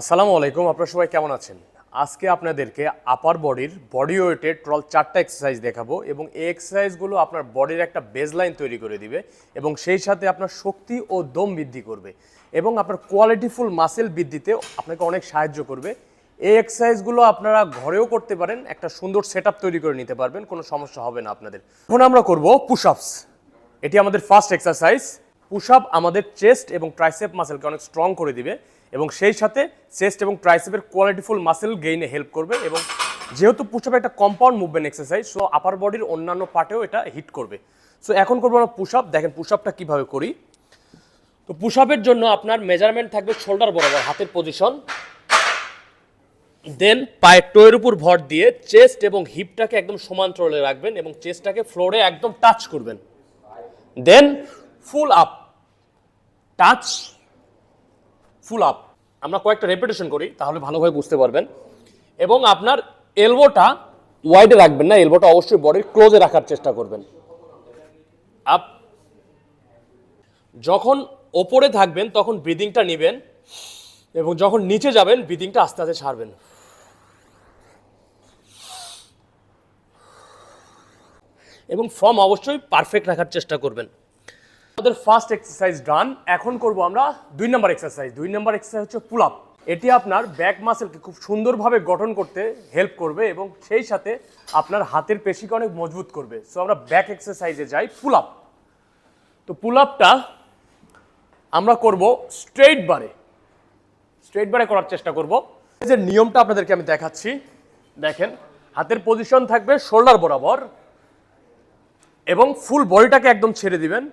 আসসালামু আলাইকুম, আপনারা সবাই কেমন আছেন? আজকে আপনাদেরকে আপার বডির বডি ওয়েটের ট্রল চারটা এক্সারসাইজ দেখাবো এবং এই এক্সারসাইজগুলো আপনার বডির একটা বেজলাইন তৈরি করে দিবে এবং সেই সাথে আপনার শক্তি ও দম বৃদ্ধি করবে এবং আপনার কোয়ালিটিফুল মাসেল বৃদ্ধিতে আপনাকে অনেক সাহায্য করবে। এই এক্সারসাইজগুলো আপনারা ঘরেও করতে পারেন, একটা সুন্দর সেট তৈরি করে নিতে পারবেন, কোনো সমস্যা হবে না আপনাদের। এখন আমরা করব পুশ আপস এটি আমাদের ফার্স্ট এক্সারসাইজ পুশ আপ আমাদের চেস্ট এবং ট্রাইসেপ মাসেলকে অনেক স্ট্রং করে দিবে এবং সেই সাথে চেস্ট এবং ট্রাইসেপের কোয়ালিটিফুল মাসেল গেইনে হেল্প করবে এবং যেহেতু পুশ আপ একটা compound movement exercise so upper বডির অন্যান্য পার্টেও এটা হিট করবে। সো এখন করব আমরা পুশ আপ দেখেন পুশ আপটা কীভাবে করি। তো পুশ আপের জন্য আপনার মেজারমেন্ট থাকবে শোল্ডার বরাবর, হাতের পজিশন দেন পায়ের টোয়ের উপর ভর দিয়ে চেস্ট এবং হিপটাকে একদম সমান্তরালে রাখবেন এবং চেস্টটাকে ফ্লোরে একদম টাচ করবেন। Then full up touch full up আমরা কয়েকটা রেপিটেশন করি, তাহলে ভালোভাবে বুঝতে পারবেন। এবং আপনার এলবোটা ওয়াইডে রাখবেন না এলবোটা অবশ্যই বডির ক্লোজে রাখার চেষ্টা করবেন। আপ যখন ওপরে থাকবেন, তখন ব্রিদিংটা নেবেন এবং যখন নিচে যাবেন ব্রিদিংটা আস্তে আস্তে ছাড়বেন। এবং ফর্ম অবশ্যই পারফেক্ট রাখার চেষ্টা করবেন। আমাদের ফার্স্ট এক্সারসাইজ ডান এখন করব আমরা দুই নম্বর এক্সারসাইজ দুই নম্বর এক্সারসাইজ হচ্ছে পুল আপ এটি আপনার ব্যাক মাসেলকে খুব সুন্দরভাবে গঠন করতে হেল্প করবে এবং সেই সাথে আপনার হাতের পেশিকে অনেক মজবুত করবে। সো আমরা ব্যাক এক্সারসাইজে যাই। পুল আপ তো পুল আপটা আমরা করব স্ট্রেইট বারে স্ট্রেট বারে করার চেষ্টা করব। যে নিয়মটা আপনাদেরকে আমি দেখাচ্ছি, দেখেন, হাতের পজিশন থাকবে শোল্ডার বরাবর এবং ফুল বডিটাকে একদম ছেড়ে দিবেন।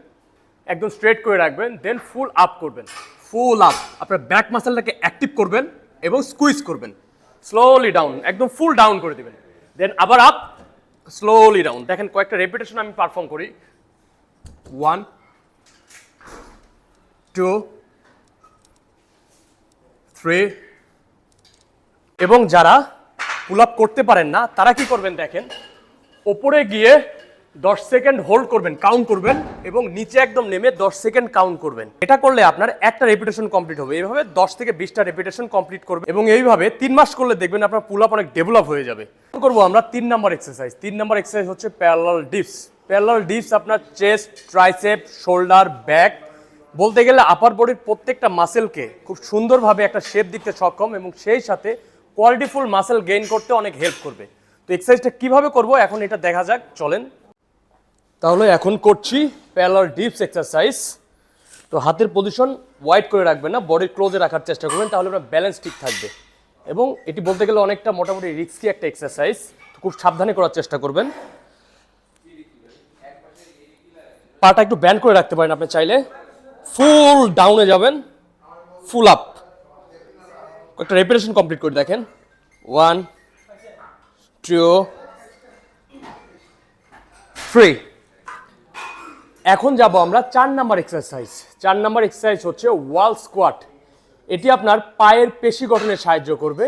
একদম স্ট্রেট করে রাখবেন দেন ফুল আপ করবেন। ফুল আপ আপনার ব্যাক মাসেলটাকে অ্যাক্টিভ করবেন এবং স্কুইজ করবেন। স্লোলি ডাউন একদম ফুল ডাউন করে দিবেন। দেন আবার আপ স্লোলি ডাউন দেখেন কয়েকটা রেপিটেশন আমি পারফর্ম করি। ওয়ান টু থ্রি এবং যারা পুল আপ করতে পারেন না তারা কি করবেন দেখেন ওপরে গিয়ে দশ সেকেন্ড হোল্ড করবেন কাউন্ট করবেন এবং নিচে একদম নেমে দশ সেকেন্ড কাউন্ট করবেন। এটা করলে আপনার একটা রেপিটেশন কমপ্লিট হবে। এইভাবে দশ থেকে বিশটা রেপিটেশন কমপ্লিট করবে এবং এইভাবে তিন মাস করলে দেখবেন আপনার পুল আপ অনেক ডেভেলপ হয়ে যাবে। করব আমরা তিন নম্বর এক্সারসাইজ তিন নম্বর এক্সারসাইজ হচ্ছে প্যারালাল ডিপস প্যারালাল ডিপস আপনার চেস্ট ট্রাইসেপ শোল্ডার ব্যাক বলতে গেলে আপার বডির প্রত্যেকটা মাসেলকে খুব সুন্দরভাবে একটা শেপ দিতে সক্ষম এবং সেই সাথে কোয়ালিটিফুল মাসেল গেইন করতে অনেক হেল্প করবে। তো এক্সারসাইজটা কীভাবে করব? এখন এটা দেখা যাক। চলেন। তাহলে এখন করছি প্যালার ডিপস এক্সারসাইজ। তো হাতের পজিশন ওয়াইড করে রাখবেন না বডির ক্লোজে রাখার চেষ্টা করবেন, তাহলে আপনার ব্যালেন্স ঠিক থাকবে। এবং এটি বলতে গেলে অনেকটা মোটামুটি রিস্কি একটা এক্সারসাইজ খুব সাবধানে করার চেষ্টা করবেন। পাটা একটু ব্যান্ড করে রাখতে পারেন আপনি চাইলে। ফুল ডাউনে যাবেন ফুল আপ একটা রেপিটেশন কমপ্লিট করে দেখেন। ওয়ান টু থ্রি এখন যাব আমরা চার নাম্বার এক্সারসাইজ চার নাম্বার এক্সারসাইজ হচ্ছে ওয়াল স্কোয়াট এটি আপনার পায়ের পেশি গঠনে সাহায্য করবে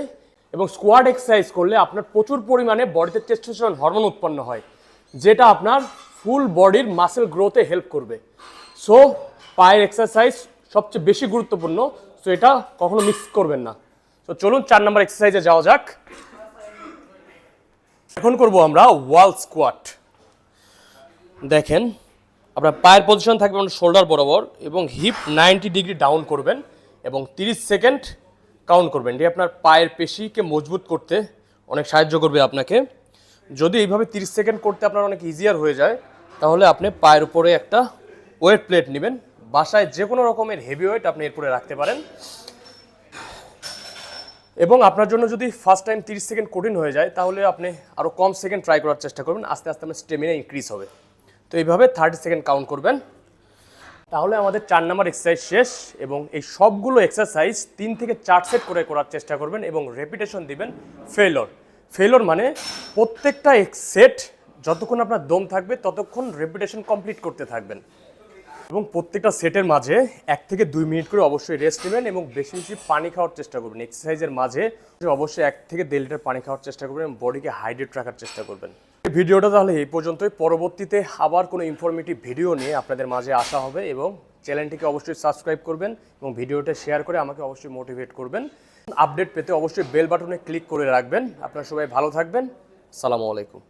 এবং স্কোয়াড এক্সারসাইজ করলে আপনার প্রচুর পরিমাণে বডিতে টেস্টোস্টেরন হরমোন উৎপন্ন হয়, যেটা আপনার ফুল বডির মাসেল গ্রোথে হেল্প করবে। সো পায়ের এক্সারসাইজ সবচেয়ে বেশি গুরুত্বপূর্ণ সো এটা কখনো মিক্স করবেন না। তো চলুন চার নাম্বার এক্সারসাইজে যাওয়া যাক। এখন করব আমরা ওয়াল স্কোয়াট দেখেন আপনার পায়ের পজিশন থাকবে আপনার শোল্ডার বরাবর এবং হিপ নাইনটি ডিগ্রি ডাউন করবেন এবং 30 সেকেন্ড কাউন্ট করবেন। এটি আপনার পায়ের পেশিকে মজবুত করতে অনেক সাহায্য করবে আপনাকে। যদি এইভাবে 30 সেকেন্ড করতে আপনার অনেক ইজিয়ার হয়ে যায়, তাহলে আপনি পায়ের উপরে একটা ওয়েট প্লেট নেবেন। বাসায় যে কোনো রকমের হেভি ওয়েট আপনি এরপরে রাখতে পারেন। এবং আপনার জন্য যদি ফার্স্ট টাইম 30 সেকেন্ড কঠিন হয়ে যায়, তাহলে আপনি আরও কম সেকেন্ড ট্রাই করার চেষ্টা করবেন। আস্তে আস্তে আপনার স্টেমিনা ইনক্রিজ হবে। তো এইভাবে থার্টি সেকেন্ড কাউন্ট করবেন। তাহলে আমাদের চার নাম্বার এক্সারসাইজ শেষ এবং এই সবগুলো এক্সারসাইজ তিন থেকে চার সেট করে করার চেষ্টা করবেন এবং রেপিটেশন দিবেন। ফেলর ফেলর মানে প্রত্যেকটা সেট যতক্ষণ আপনার দম থাকবে ততক্ষণ রেপিটেশন কমপ্লিট করতে থাকবেন। এবং প্রত্যেকটা সেটের মাঝে এক থেকে দুই মিনিট করে অবশ্যই রেস্ট নেবেন এবং বেশি বেশি পানি খাওয়ার চেষ্টা করবেন। এক্সারসাইজের মাঝে অবশ্যই এক থেকে দেড় লিটার পানি খাওয়ার চেষ্টা করবেন এবং বডিকে হাইড্রেট রাখার চেষ্টা করবেন। ভিডিওটা তাহলে এই পর্যন্তই। পরবর্তীতে আবার কোনো ইনফরমেটিভ ভিডিও নিয়ে আপনাদের মাঝে আসা হবে এবং চ্যানেলটিকে অবশ্যই সাবস্ক্রাইব করবেন এবং ভিডিওটা শেয়ার করে আমাকে অবশ্যই মোটিভেট করবেন। আপডেট পেতে অবশ্যই বেল বাটনে ক্লিক করে রাখবেন। আপনারা সবাই ভালো থাকবেন। সালামু আলাইকুম।